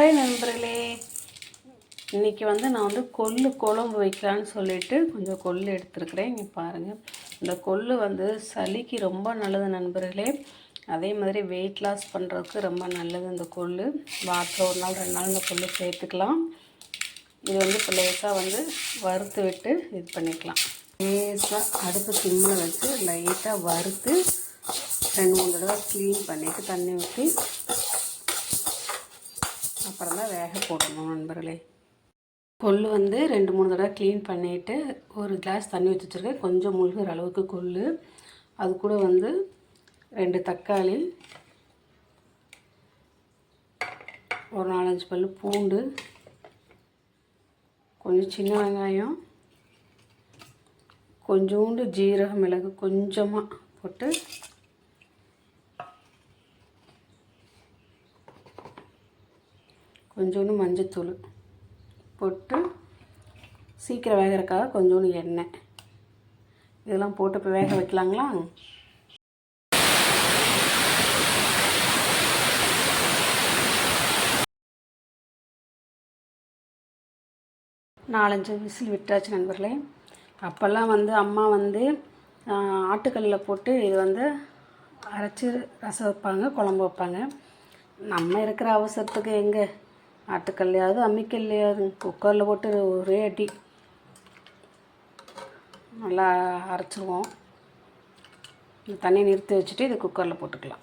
Hi நண்பர்களே. இன்றைக்கி வந்து நான் வந்து கொள்ளு குழம்பு வைக்கலான்னு சொல்லிட்டு கொஞ்சம் கொள்ளு எடுத்துருக்குறேன். இங்கே பாருங்கள் இந்த கொள்ளு வந்து சளிக்கு ரொம்ப நல்லது நண்பர்களே. அதே மாதிரி வெயிட் லாஸ் பண்ணுறதுக்கு ரொம்ப நல்லது இந்த கொள்ளு. வாரத்தில் ஒரு நாள் ரெண்டு நாள் இந்த கொள்ளு சேர்த்துக்கலாம். இது வந்து இப்போ லேசாக வந்து வறுத்து விட்டு இது பண்ணிக்கலாம். லேசாக அடுப்பு சிம்மில் வச்சு லைட்டாக வறுத்து ரெண்டு மூணு தடவை க்ளீன் பண்ணிவிட்டு தண்ணி ஊற்றி அப்புறம் தான் வேக போடணும் நண்பர்களே. கொள்ளு வந்து ரெண்டு மூணு தடவை க்ளீன் பண்ணிவிட்டு ஒரு கிளாஸ் தண்ணி ஊற்றி வச்சுருக்கேன். கொஞ்சம் முழுகிற அளவுக்கு கொள்ளு. அது கூட வந்து ரெண்டு தக்காளி ஒரு நாலஞ்சு பல் பூண்டு கொஞ்சம் சின்ன வெங்காயம் கொஞ்சோண்டு ஜீரக மிளகு கொஞ்சமாக போட்டு கொஞ்சோண்டு மஞ்சத்தூள் போட்டு சீக்கிரம் வேகிறக்காக கொஞ்சோண்டு எண்ணெய். இதெல்லாம் போட்டு இப்போ வேக வைக்கலாங்களா? நாலஞ்சு விசில் விட்டாச்சு நண்பர்களே. அப்போல்லாம் வந்து அம்மா வந்து ஆட்டுக்கல்லில் போட்டு இது வந்து அரைச்சி ரசம் வைப்பாங்க குழம்பு வைப்பாங்க. நம்ம இருக்கிற அவசரத்துக்கு எங்கே? ஆட்டுக்கல்லையாவது அம்மிக்கல்லையாவது. குக்கரில் போட்டு ஒரே அடி. நல்லா அரைச்சிருவோம். இந்த தண்ணியை நிறுத்தி வச்சுட்டு இது குக்கரில் போட்டுக்கலாம்.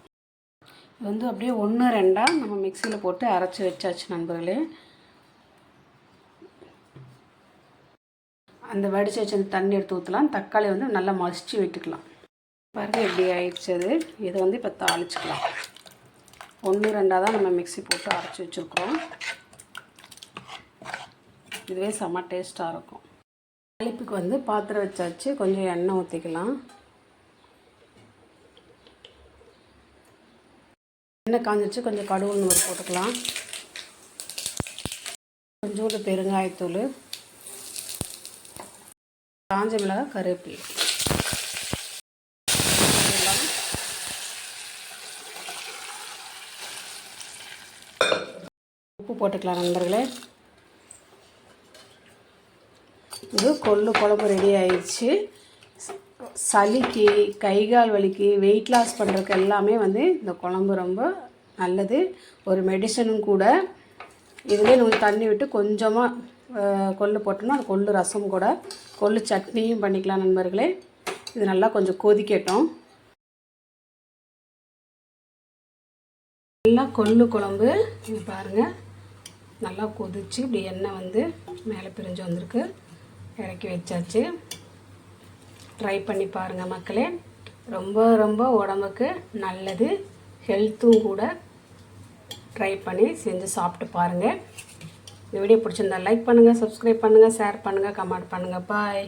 இது வந்து அப்படியே ஒன்று ரெண்டாக நம்ம மிக்சியில் போட்டு அரைச்சி வச்சாச்சு நண்பர்களே. அந்த வடித்து வச்சு தண்ணி எடுத்து ஊற்றலாம் தக்காளி வந்து நல்லா மசிச்சு விட்டுக்கலாம். பாருங்கள் எப்படி ஆயிடுச்சு அது. இதை வந்து இப்போ தாளிச்சிக்கலாம். ஒன்று ரெண்டாக தான் நம்ம மிக்சி போட்டு அரைச்சி வச்சுருக்குறோம். இதுவே செம்ம டேஸ்ட்டாக இருக்கும். அழைப்புக்கு வந்து பாத்திரம் வச்சாச்சு. கொஞ்சம் எண்ணெய் ஊற்றிக்கலாம் எண்ணெய் காஞ்சிச்சு கொஞ்சம் கடுகு நூறு போட்டுக்கலாம். கொஞ்சோண்டு பெருங்காயத்தூள். காஞ்ச மிளகாய் கருவேப்பிலை. உப்பு போட்டுக்கலாம் நண்பர்களே. இது கொள்ளு குழம்பு ரெடி ஆயிடுச்சு. சளிக்கு கை கால் வலிக்கு வெயிட் லாஸ் பண்ணுறதுக்கு எல்லாமே வந்து இந்த குழம்பு ரொம்ப நல்லது. ஒரு மெடிசனும் கூட. இதுலேயே நம்ம தண்ணி விட்டு கொஞ்சமாக கொள்ளு போட்டோம்னா அது கொள்ளு ரசம் கூட கொள்ளு சட்னியும் பண்ணிக்கலாம் நண்பர்களே. இது நல்லா கொஞ்சம் கொதிக்கட்டும். நல்லா கொள்ளு குழம்பு இது பாருங்கள் நல்லா கொதிச்சு இப்படி எண்ணெய் வந்து மேலே பிரிஞ்சு வந்திருக்கு. இறக்கி வச்சாச்சு. ட்ரை பண்ணி பாருங்கள் மக்களே. ரொம்ப ரொம்ப உடம்புக்கு நல்லது. ஹெல்த்தும் கூட ட்ரை பண்ணி செஞ்சு சாப்பிட்டு பாருங்கள் இந்த வீடியோ பிடிச்சிருந்தா லைக் பண்ணுங்கள் சப்ஸ்கிரைப் பண்ணுங்கள் ஷேர் பண்ணுங்கள் கமெண்ட் பண்ணுங்கள் பாய்